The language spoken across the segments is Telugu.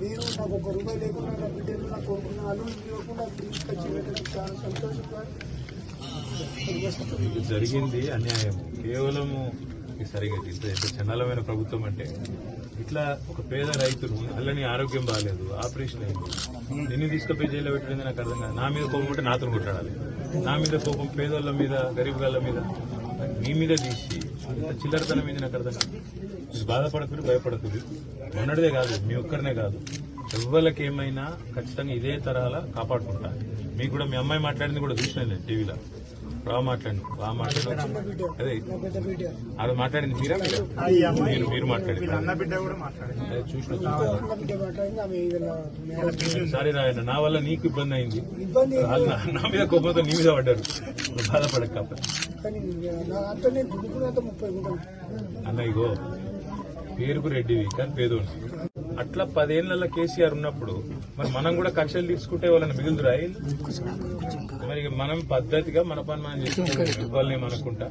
మీరు నాకు ఒక రూపాయి లేకుండా నా బిడ్డలు నా కొడుకున్న అల్లుడు లేకుండా తీసుకొచ్చి చాలా సంతోషంగా జరిగింది అన్యాయం. కేవలము సరిగా ఇంత ఎంత చండాలమైన ప్రభుత్వం అంటే ఇట్లా ఒక పేద రైతులు అల్లని ఆరోగ్యం బాగాలేదు ఆపరేషన్ అయింది. నిన్ను తీసుకుపోయి జైల్లో పెట్టడం నాకు అర్థం కాదు. నా మీద కోపం ఉంటే నాతో కొట్టాడాలి నా మీద కోపం పేదోళ్ళ మీద గరీబ్ గాళ్ళ మీద. మీ మీద తీసి అంత చిల్లరతనం ఏంది నాకు అర్థం కాదు మీరు బాధపడకూడదు భయపడకూడదు మొన్నటిదే కాదు మీ ఒక్కరినే కాదు. ఎవ్వరికి ఏమైనా ఖచ్చితంగా ఇదే తరాల కాపాడుకుంటా. మీకు కూడా మీ అమ్మాయి మాట్లాడింది కూడా చూసినా టీవీలో. బాగా మాట్లాడింది బాగా మాట్లాడి. అదే. ఆడ మాట్లాడింది మీరా మీరా? మీరు మీరు మాట్లాడింది అన్న బిడ్డ కూడా మాట్లాడింది అదే చూసిన సారీ రాయన్న నా వల్ల నీకు ఇబ్బంది అయింది. నా- మీద కోపంతో నీ మీద పడ్డారు బాధపడక అన్న ఇగో పేరుకు రెడ్డివి కానీ పేదోడు అట్లా పదేళ్ళ కేసీఆర్ ఉన్నప్పుడు మరి మనం కూడా కక్షలు తీసుకుంటే వాళ్ళని మిగులుదురా? మరి ఇక మనం పద్ధతిగా మన పని మనం చేసుకుంటాం వాళ్ళని మనకుంటా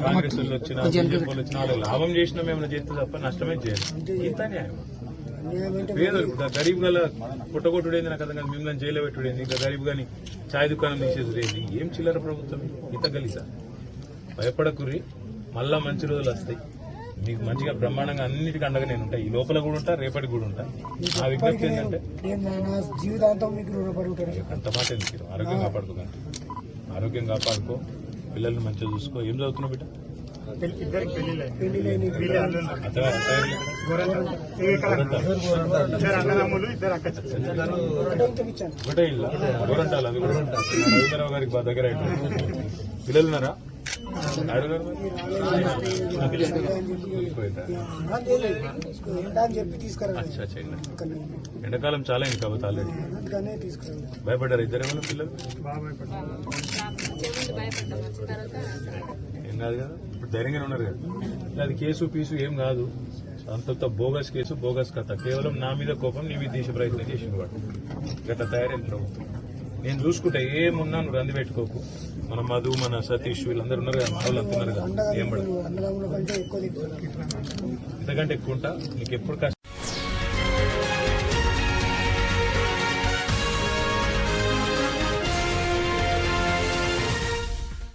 కాంగ్రెస్ వాళ్ళు వచ్చిన బీజేపీ వాళ్ళు లాభం చేసినా మేము చేస్తే తప్ప నష్టమే చేయాలి ఇంత న్యాయం. పేదలు గరీబ్ గల పుట్టగొట్టుడేంది నాకు అర్థం కాదు. మిమ్మల్ని జైలు పెట్టుడేంది ఇంకా గరీబ్ గాని చాయ్ దుకాణం తీసేది ఏం చిల్లర ప్రభుత్వం? ఇంత గలీసా భయపడకుర్రి. మళ్ళా మంచి రోజులు వస్తాయి. మీకు మంచిగా బ్రహ్మాండంగా అన్నిటికీ అండగా నేను ఉంటా. ఈ లోపల కూడా ఉంటా రేపటికి కూడా ఉంటా. ఆ విజ్ఞప్తి ఏంటంటే నేను నా- నా జీవితాంతం మీకు రుణపడి ఉంటాను అంత మాట ఎందుకు ఆరోగ్యం కాపాడుకోకండి ఆరోగ్యం కాపాడుకో. పిల్లల్ని మంచిగా చూసుకో. ఏం చదువుతున్నావు బిడ్డ? ఒకటే ఇల్లు? గోరంటాలు అది కూడా రవీంద్రరావు గారికి దగ్గర అయిపోయింది ఎండాకాలం చాలా ఇంకా భయపడ్డారు ఇద్దరు ఏమైనా పిల్లలు? ఏం కాదు కదా? ఇప్పుడు ధైర్యంగానే ఉన్నారు కదా? అది కేసు పీసు ఏం కాదు. అంతంత బోగస్ కేసు బోగస్ కథ. కేవలం నా మీద కోపం నీ మీద తీసే ప్రయత్నం చేసింది వాడు. గత తయారైన ప్రభుత్వం. నేను చూసుకుంటా ఏమున్నా నువ్వు రంది పెట్టుకోకు. మన మధు మన సతీష్ వీళ్ళందరూ ఉన్నారు కదా వాళ్ళు అంటున్నారు కదా ఏం పడదు అన్నదమ్ముల ఇంతకంటే ఎక్కువ ఉంటా నీకు ఎప్పుడు కష్టం